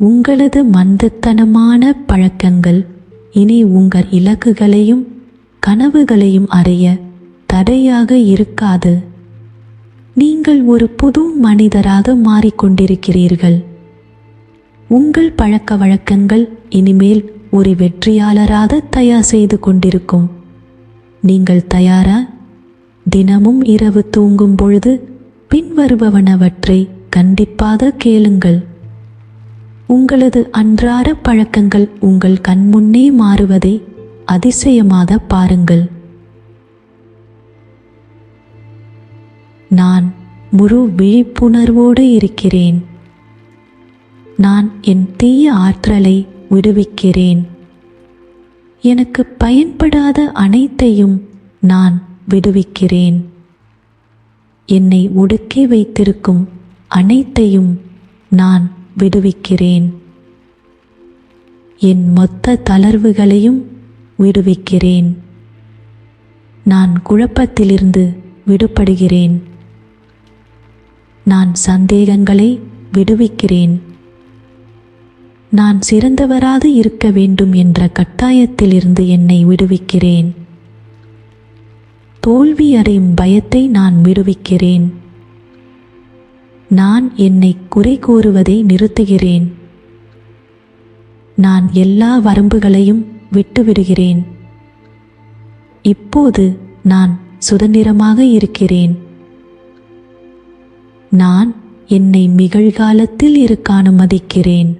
உங்களது மந்தத்தனமான பழக்கங்கள் இனி உங்கள் இலக்குகளையும் கனவுகளையும் அறிய தடையாக இருக்காது. நீங்கள் ஒரு புது மனிதராக மாறிக்கொண்டிருக்கிறீர்கள். உங்கள் பழக்க வழக்கங்கள் இனிமேல் ஒரு வெற்றியாளராக தயார் செய்து கொண்டிருக்கும். நீங்கள் தயாரா? தினமும் இரவு தூங்கும் பொழுது பின்வருபவனவற்றை கண்டிப்பாக கேளுங்கள். உங்களது அன்றாட பழக்கங்கள் உங்கள் கண்முன்னே மாறுவதை அதிசயமாக பாருங்கள். நான் முழு விழிப்புணர்வோடு இருக்கிறேன். நான் என் தீய ஆற்றலை விடுவிக்கிறேன். எனக்கு பயன்படாத அனைத்தையும் நான் விடுவிக்கிறேன். என்னை ஒடுக்கி வைத்திருக்கும் அனைத்தையும் நான் விடுவிக்கிறேன். என் மொத்த தளர்வுகளையும் விடுவிக்கிறேன். நான் குழப்பத்திலிருந்து விடுபடுகிறேன். நான் சந்தேகங்களை விடுவிக்கிறேன். நான் சிறந்தவராக இருக்க வேண்டும் என்ற கட்டாயத்திலிருந்து என்னை விடுவிக்கிறேன். தோல்வி அடையும் பயத்தை நான் விடுவிக்கிறேன். நான் என்னை குறை கூறுவதை நிறுத்துகிறேன். நான் எல்லா வரம்புகளையும் விட்டுவிடுகிறேன். இப்போது நான் சுதந்திரமாக இருக்கிறேன். நான் என்னை நிகழ்காலத்தில் இருக்க அனுமதிக்கிறேன்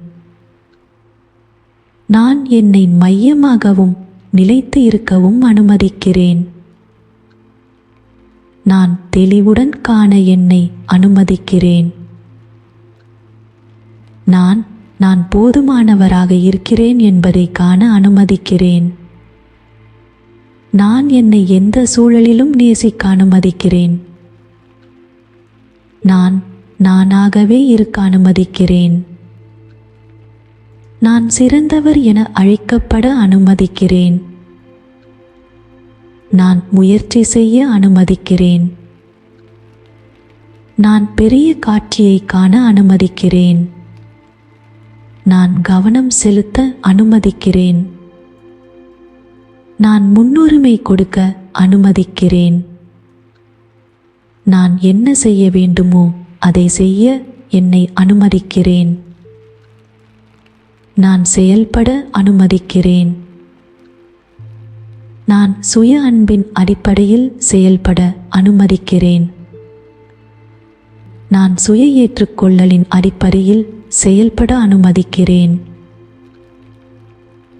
நான் என்னை மையமாகவும் நிலைத்து இருக்கவும் அனுமதிக்கிறேன். நான் தெளிவுடன் காண என்னை அனுமதிக்கிறேன். நான் நான் போதுமானவராக இருக்கிறேன் என்பதை காண அனுமதிக்கிறேன். நான் என்னை எந்த சூழலிலும் நேசிக்க அனுமதிக்கிறேன். நான் நானாகவே இருக்க அனுமதிக்கிறேன். நான் சிறந்தவர் என அழைக்கப்பட அனுமதிக்கிறேன். நான் முயற்சி செய்ய அனுமதிக்கிறேன். நான் பெரிய காட்சியை காண அனுமதிக்கிறேன். நான் கவனம் செலுத்த அனுமதிக்கிறேன். நான் முன்னுரிமை கொடுக்க அனுமதிக்கிறேன். நான் என்ன செய்ய வேண்டுமோ அதை செய்ய என்னை அனுமதிக்கிறேன். நான் செயல்பட அனுமதிக்கிறேன். நான் சுய அன்பின் அடிப்படையில் செயல்பட அனுமதிக்கிறேன். நான் சுய ஏற்றுக்கொள்ளலின் அடிப்படையில் செயல்பட அனுமதிக்கிறேன்.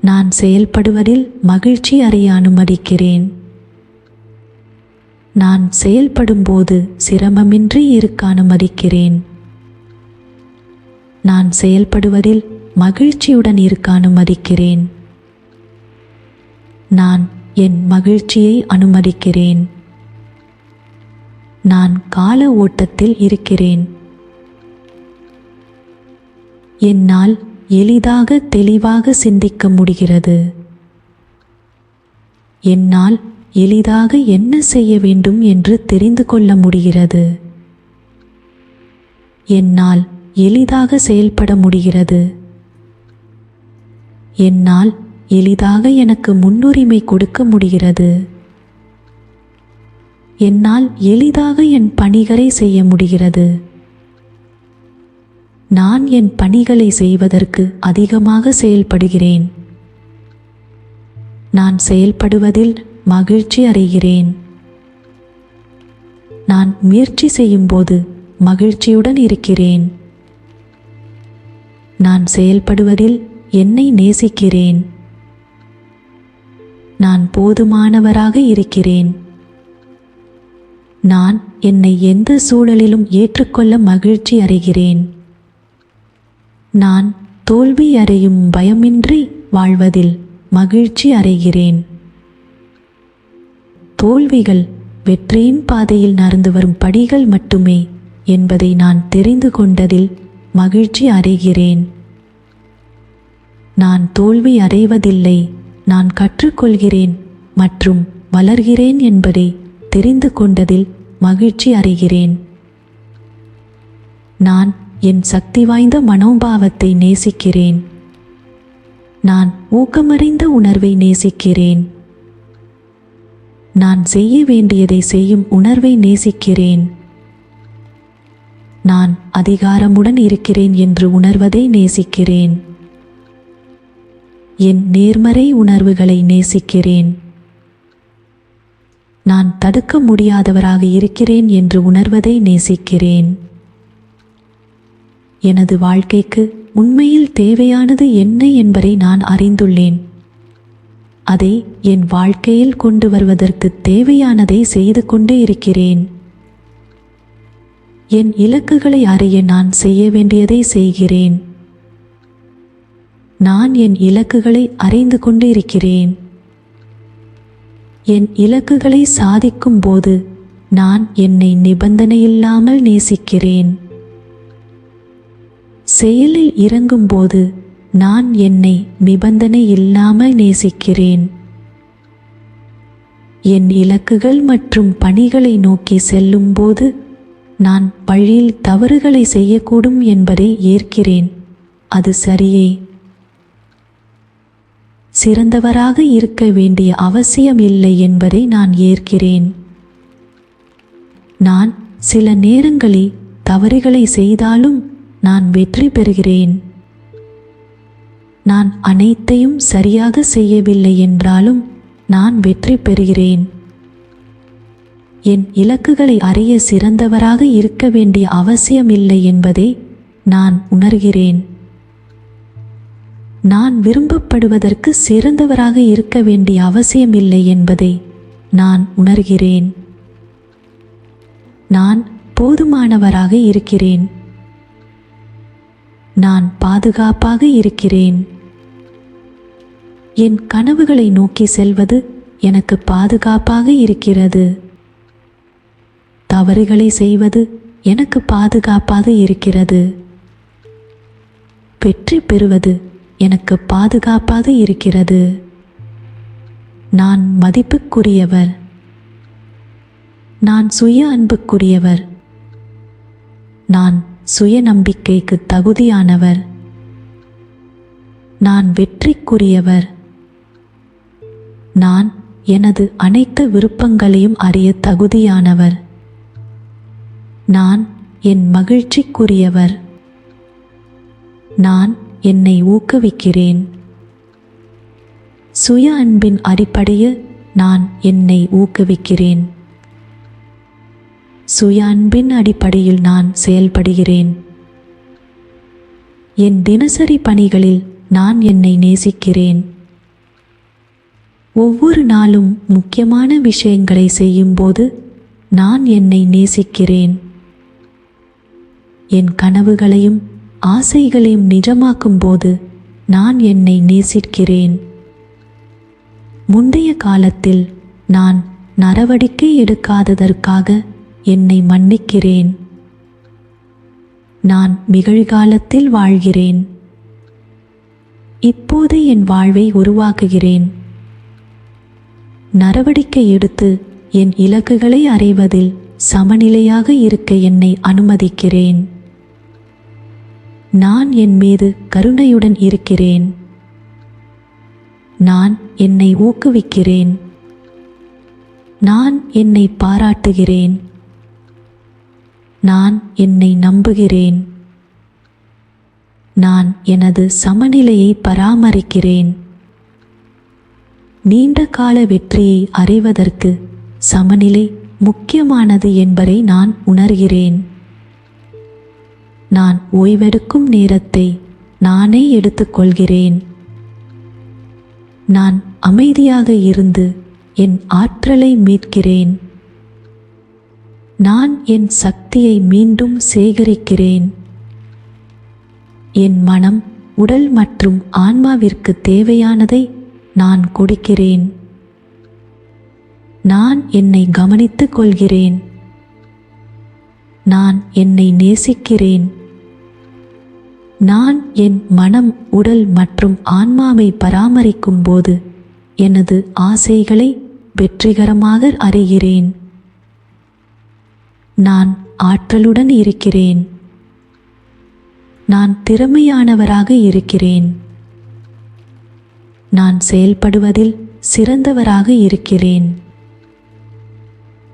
நான் செயல்படுவதில் மகிழ்ச்சி அடைய அனுமதிக்கிறேன். நான் செயல்படும்போது சிரமமின்றி இருக்க அனுமதிக்கிறேன். நான் செயல்படுவதில் மகிழ்ச்சியுடன் இருக்க அனுமதிக்கிறேன். நான் என் மகிழ்ச்சியை அனுமதிக்கிறேன். நான் கால ஓட்டத்தில் இருக்கிறேன். என்னால் எளிதாக தெளிவாக சிந்திக்க முடிகிறது. என்னால் எளிதாக என்ன செய்ய வேண்டும் என்று தெரிந்து கொள்ள முடிகிறது. என்னால் எளிதாக செயல்பட முடிகிறது. என்னால் எளிதாக எனக்கு முன்னுரிமை கொடுக்க முடிகிறது. என்னால் எளிதாக என் பணிகளை செய்ய முடிகிறது. நான் என் பணிகளை செய்வதற்கு அதிகமாக செயல்படுகிறேன். நான் செயல்படுவதில் மகிழ்ச்சி அடைகிறேன். நான் முயற்சி செய்யும்போது மகிழ்ச்சியுடன் இருக்கிறேன். நான் செயல்படுவதில் என்னை நேசிக்கிறேன். நான் போதுமானவராக இருக்கிறேன். நான் என்னை எந்த சூழலிலும் ஏற்றுக்கொள்ள மகிழ்ச்சி அடைகிறேன். நான் தோல்வி அறையும் பயமின்றி வாழ்வதில் மகிழ்ச்சி அடைகிறேன். தோல்விகள் வெற்றியின் பாதையில் நடந்து வரும் படிகள் மட்டுமே என்பதை நான் தெரிந்து கொண்டதில் மகிழ்ச்சி அடைகிறேன். நான் தோல்வி அடைவதில்லை. நான் கற்றுக்கொள்கிறேன் மற்றும் வளர்கிறேன் என்பதை தெரிந்து கொண்டதில் மகிழ்ச்சி அடைகிறேன். நான் என் சக்தி வாய்ந்த மனோபாவத்தை நேசிக்கிறேன். நான் ஊக்கமடைந்த உணர்வை நேசிக்கிறேன். நான் செய்ய வேண்டியதை செய்யும் உணர்வை நேசிக்கிறேன். நான் அதிகாரமுடன் இருக்கிறேன் என்று உணர்வதை நேசிக்கிறேன். என் நேர்மறை உணர்வுகளை நேசிக்கிறேன். நான் தடுக்க முடியாதவராக இருக்கிறேன் என்று உணர்வதை நேசிக்கிறேன். எனது வாழ்க்கைக்கு உண்மையில் தேவையானது என்ன என்பதை நான் அறிந்துள்ளேன். அதை என் வாழ்க்கையில் கொண்டு வருவதற்கு தேவையானதை செய்து கொண்டே இருக்கிறேன். என் இலக்குகளை அறிய நான் செய்ய வேண்டியதை செய்கிறேன். நான் என் இலக்குகளை அறிந்து கொண்டு இருக்கிறேன் என் இலக்குகளை சாதிக்கும் போது நான் என்னை நிபந்தனையில்லாமல் நேசிக்கிறேன். செயலில் இறங்கும்போது நான் என்னை நிபந்தனை இல்லாமல் நேசிக்கிறேன். என் இலக்குகள் மற்றும் பணிகளை நோக்கி செல்லும்போது நான் வழியில் தவறுகளை செய்யக்கூடும் என்பதை ஏற்கிறேன். அது சரியே. சிறந்தவராக இருக்க வேண்டிய அவசியம் இல்லை என்பதை நான் ஏற்கிறேன். நான் சில நேரங்களில் தவறுகளை செய்தாலும் நான் வெற்றி பெறுகிறேன். நான் அனைத்தையும் சரியாக செய்யவில்லை என்றாலும் நான் வெற்றி பெறுகிறேன். என் இலக்குகளை அறிய சிறந்தவராக இருக்க வேண்டிய அவசியம் இல்லை என்பதை நான் உணர்கிறேன். நான் விரும்பப்படுவதற்கு சிறந்தவராக இருக்க வேண்டிய அவசியமில்லை என்பதை நான் உணர்கிறேன். நான் போதுமானவராக இருக்கிறேன். நான் பாதுகாப்பாக இருக்கிறேன். என் கனவுகளை நோக்கி செல்வது எனக்கு பாதுகாப்பாக இருக்கிறது. தவறுகளை செய்வது எனக்கு பாதுகாப்பாக இருக்கிறது. வெற்றி பெறுவது எனக்கு பாதுகாப்பாக இருக்கிறது. நான் மதிப்புக்குரியவர். நான் சுய அன்புக்குரியவர். நான் சுய நம்பிக்கைக்கு தகுதியானவர். நான் வெற்றிக்குரியவர். நான் எனது அனைத்து விருப்பங்களையும் அறிய தகுதியானவர். நான் என் மகிழ்ச்சிக்குரியவர். நான் என்னை ஊக்குவிக்கிறேன். சுய அன்பின் அடிப்படையில் நான் என்னை ஊக்குவிக்கிறேன். சுய அன்பின் அடிப்படையில் நான் செயல்படுகிறேன். என் தினசரி பணிகளில் நான் என்னை நேசிக்கிறேன். ஒவ்வொரு நாளும் முக்கியமான விஷயங்களை செய்யும்போது நான் என்னை நேசிக்கிறேன். என் கனவுகளையும் ஆசைகளையும் நிஜமாக்கும்போது நான் என்னை நேசிக்கிறேன். முந்தைய காலத்தில் நான் நடவடிக்கை எடுக்காததற்காக என்னை மன்னிக்கிறேன். நான் நிகழ்காலத்தில் வாழ்கிறேன். இப்போது என் வாழ்வை உருவாக்குகிறேன். நடவடிக்கை எடுத்து என் இலக்குகளை அறைவதில் சமநிலையாக இருக்க என்னை அனுமதிக்கிறேன். நான் என் மீது கருணையுடன் இருக்கிறேன். நான் என்னை ஊக்குவிக்கிறேன். நான் என்னை பாராட்டுகிறேன். நான் என்னை நம்புகிறேன். நான் எனது சமநிலையை பராமரிக்கிறேன். நீண்ட கால வெற்றியை அறிவதற்கு சமநிலை முக்கியமானது என்பதை நான் உணர்கிறேன். நான் ஓய்வெடுக்கும் நேரத்தை நானே எடுத்துக்கொள்கிறேன். நான் அமைதியாக இருந்து என் ஆற்றலை மீட்கிறேன். நான் என் சக்தியை மீண்டும் சேகரிக்கிறேன். என் மனம் உடல் மற்றும் ஆன்மாவிற்கு தேவையானதை நான் கொடுக்கிறேன். நான் என்னை கவனித்துக் கொள்கிறேன். நான் என்னை நேசிக்கிறேன். நான் என் மனம் உடல் மற்றும் ஆன்மாவை பராமரிக்கும் போது எனது ஆசைகளை வெற்றிகரமாக அறிகிறேன். நான் ஆற்றலுடன் இருக்கிறேன். நான் திறமையானவராக இருக்கிறேன். நான் செயல்படுவதில் சிறந்தவராக இருக்கிறேன்.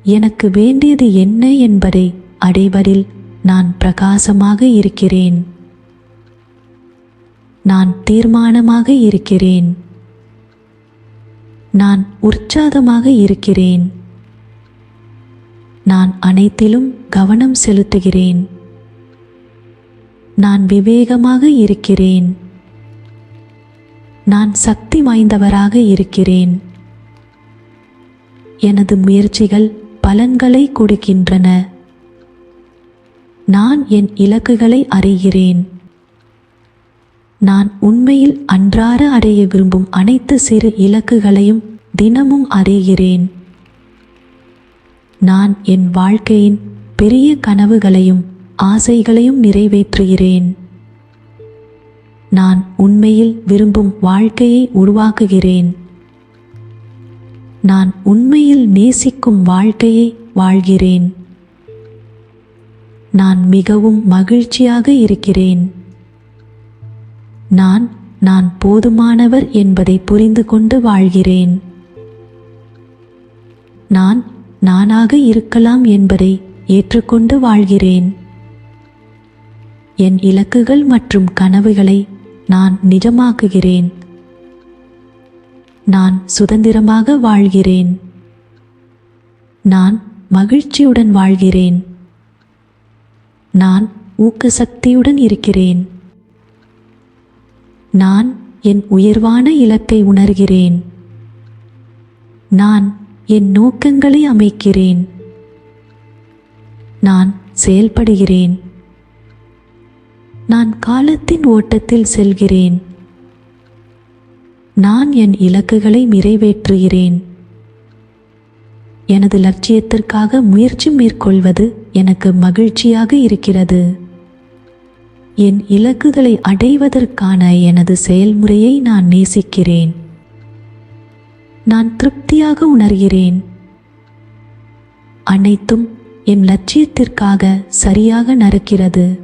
எனக்கு வேண்டியது என்ன என்பதை அடைவதில் நான் பிரகாசமாக இருக்கிறேன். நான் தீர்மானமாக இருக்கிறேன். நான் உற்சாகமாக இருக்கிறேன். நான் அனைத்திலும் கவனம் செலுத்துகிறேன். நான் விவேகமாக இருக்கிறேன். நான் சக்தி வாய்ந்தவராக இருக்கிறேன். எனது முயற்சிகள் பலன்களை கொடுக்கின்றன. நான் என் இலக்குகளை அறிகிறேன். நான் உண்மையில் அன்றாட அடைய விரும்பும் அனைத்து சிறு இலக்குகளையும் தினமும் அறிகிறேன். நான் என் வாழ்க்கையின் பெரிய கனவுகளையும் ஆசைகளையும் நிறைவேற்றுகிறேன். நான் உண்மையில் விரும்பும் வாழ்க்கையை உருவாக்குகிறேன். நான் உண்மையில் நேசிக்கும் வாழ்க்கையை வாழ்கிறேன். நான் மிகவும் மகிழ்ச்சியாக இருக்கிறேன். நான் நான் போதுமானவர் என்பதை புரிந்து கொண்டு வாழ்கிறேன். நான் நானாக இருக்கலாம் என்பதை ஏற்றுக்கொண்டு வாழ்கிறேன். என் இலக்குகள் மற்றும் கனவுகளை நான் நிஜமாக்குகிறேன். நான் சுதந்திரமாக வாழ்கிறேன். நான் மகிழ்ச்சியுடன் வாழ்கிறேன். நான் ஊக்கசக்தியுடன் இருக்கிறேன். நான் என் உயர்வான இலக்கை உணர்கிறேன். நான் என் நோக்கங்களை அமைக்கிறேன். நான் செயல்படுகிறேன். நான் காலத்தின் ஓட்டத்தில் செல்கிறேன். நான் என் இலக்குகளை நிறைவேற்றுகிறேன். எனது லட்சியத்திற்காக முயற்சி மேற்கொள்வது எனக்கு மகிழ்ச்சியாக இருக்கிறது. என் இலக்குகளை அடைவதற்கான எனது செயல்முறையை நான் நேசிக்கிறேன். நான் திருப்தியாக உணர்கிறேன். அனைத்தும் என் லட்சியத்திற்காக சரியாக நடக்கிறது.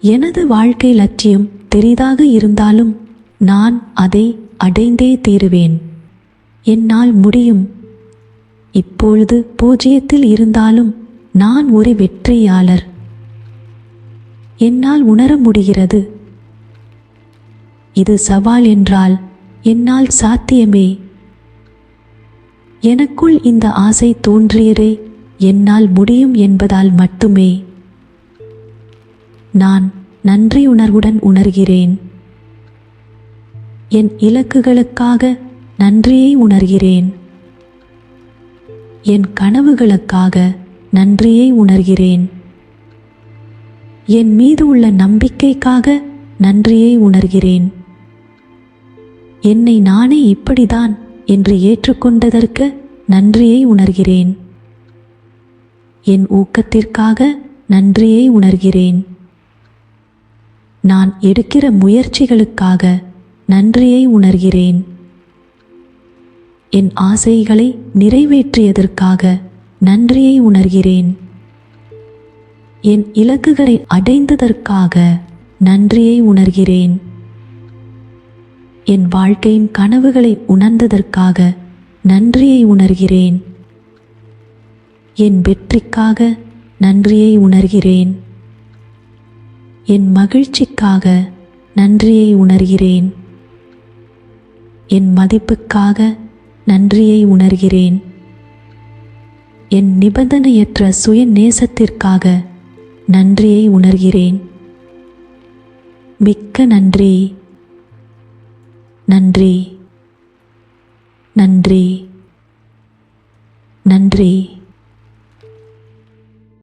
எனது வாழ்க்கை லட்சியம் பெரிதாக இருந்தாலும் நான் அதை அடைந்தே தீருவேன். என்னால் முடியும். இப்பொழுது பூஜ்ஜியத்தில் இருந்தாலும் நான் ஒரு வெற்றியாளர். என்னால் உணர முடிகிறது. இது சவால் என்றால் என்னால் சாத்தியமே. எனக்குள் இந்த ஆசை தோன்றியதே என்னால் முடியும் என்பதால் மட்டுமே. நான் நன்றி உணர்வுடன் உணர்கிறேன். என் இலக்குகளுக்காக நன்றியை உணர்கிறேன். என் கனவுகளுக்காக நன்றியை உணர்கிறேன். என் மீது உள்ள நம்பிக்கைக்காக நன்றியை உணர்கிறேன். என்னை நானே இப்படிதான் என்று ஏற்றுக்கொண்டதற்கு நன்றியை உணர்கிறேன். என் ஊக்கத்திற்காக நன்றியை உணர்கிறேன். நான் எடுக்கிற முயற்சிகளுக்காக நன்றியை உணர்கிறேன். என் ஆசைகளை நிறைவேற்றியதற்காக நன்றியை உணர்கிறேன். என் இலக்குகளை அடைந்ததற்காக நன்றியை உணர்கிறேன். என் வாழ்க்கையின் கனவுகளை உணர்ந்ததற்காக நன்றியை உணர்கிறேன். என் வெற்றிக்காக நன்றியை உணர்கிறேன். என் மகிழ்ச்சிக்காக நன்றியை உணர்கிறேன். என் மதிப்புக்காக நன்றியை உணர்கிறேன். என் நிபந்தனையற்ற சுய நேசத்திற்காக நன்றியை உணர்கிறேன். மிக்க நன்றி. நன்றி. நன்றி. நன்றி.